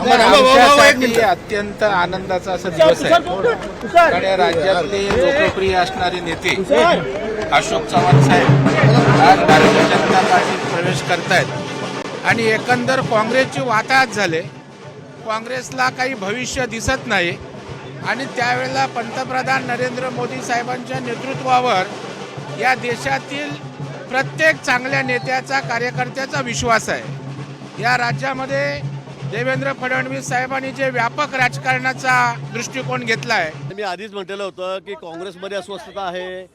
आमच्यासाठी अत्यंत आनंदाचा असा दिवस आहे. कारण या राज्यातले लोकप्रिय असणारे नेते अशोक चव्हाण साहेब आज भारतीय जनता पार्टीत प्रवेश करतायत. आणि एकंदर काँग्रेसची वाताहत झाले. काँग्रेसला काही भविष्य दिसत नाही. आणि त्यावेळेला पंतप्रधान नरेंद्र मोदी साहेबांच्या नेतृत्वावर या देशातील प्रत्येक चांगल्या नेत्याचा कार्यकर्त्याचा विश्वास आहे. या राज्यामध्ये देवेंद्र फडणवीस साहेबांनी जे व्यापक राजकारणाचा दृष्टिकोन घेतला आहे मी आधीच म्हटलेलं होतं की काँग्रेसमध्ये अस्वस्थता आहे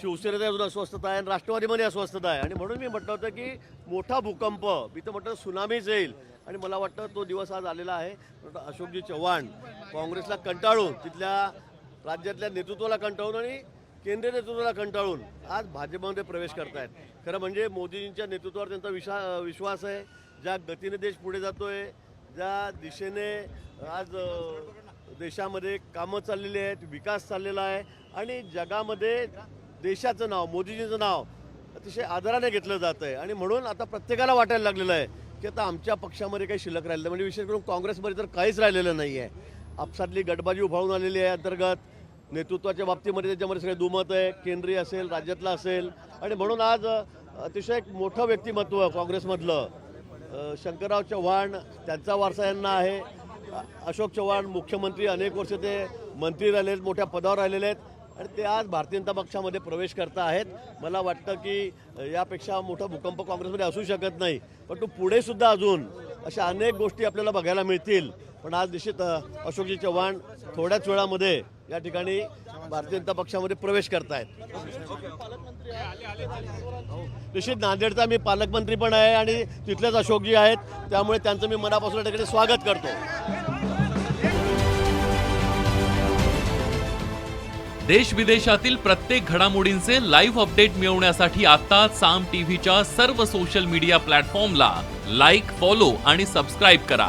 शिवसेनेत अजून अस्वस्थता आहे आणि राष्ट्रवादीमध्ये अस्वस्थता आहे. आणि म्हणून मी म्हटलं होतं की मोठा भूकंप मी तर म्हटलं सुनामीच येईल आणि मला वाटतं तो दिवस आज आलेला आहे. अशोकजी चव्हाण काँग्रेसला कंटाळून तिथल्या राज्यातल्या नेतृत्वाला कंटाळून आणि केंद्रीय नेतृत्वाला कंटाळून आज भाजपमध्ये प्रवेश करतायत. खरं म्हणजे मोदीजींच्या नेतृत्वावर त्यांचा विशा विश्वास आहे. ज्या गतीने देश पुढे जातोय ज्या दिशेने आज देशामध्ये कामं चाललेली आहेत विकास चाललेला आहे आणि जगामध्ये देशाचं नाव मोदीजींचं नाव अतिशय आदराने घेतलं जात आहे आणि म्हणून आता प्रत्येकाला वाटायला लागलेलं आहे की आता आमच्या पक्षामध्ये काही शिल्लक राहिलं म्हणजे विशेष करून काँग्रेसमध्ये तर काहीच राहिलेलं नाही आहे आपसातली गटबाजी उभाळून आलेली आहे अंतर्गत. नेतृत्वाच्या बाबतीमध्ये त्याच्यामध्ये सगळे दुमत आहे केंद्रीय असेल राज्यातलं असेल. आणि म्हणून आज अतिशय एक मोठं व्यक्तिमत्व काँग्रेसमधलं. शंकरराव चव्हाण त्यांचा वारसा यांना आहे. अशोक चव्हाण मुख्यमंत्री अनेक वर्ष ते मंत्री राहिले आहेत मोठ्या पदावर राहिलेले आहेत. आणि ते आज भारतीय जनता पक्षामध्ये प्रवेश करत आहेत. मला वाटतं की यापेक्षा मोठा भूकंप काँग्रेसमध्ये असू शकत नाही. पण तो अजून अशा अनेक गोष्टी आपल्याला बघायला मिळतील. पण आज निश्चित अशोकजी चव्हाण थोड्याच वेळामध्ये या ठिकाणी भारतीय जनता पक्षामध्ये प्रवेश करतायत. निश्चित नांदेडचा मी पालकमंत्री पण आहे आणि तिथलेच अशोकजी आहेत. त्यामुळे त्यांचं मी मनापासून या ठिकाणी स्वागत करतो. देश विदेशातील प्रत्येक घडामोडींचे लाईव्ह अपडेट मिळवण्यासाठी आता साम टीव्हीच्या सर्व सोशल मीडिया प्लॅटफॉर्मला लाईक फॉलो आणि सबस्क्राईब करा.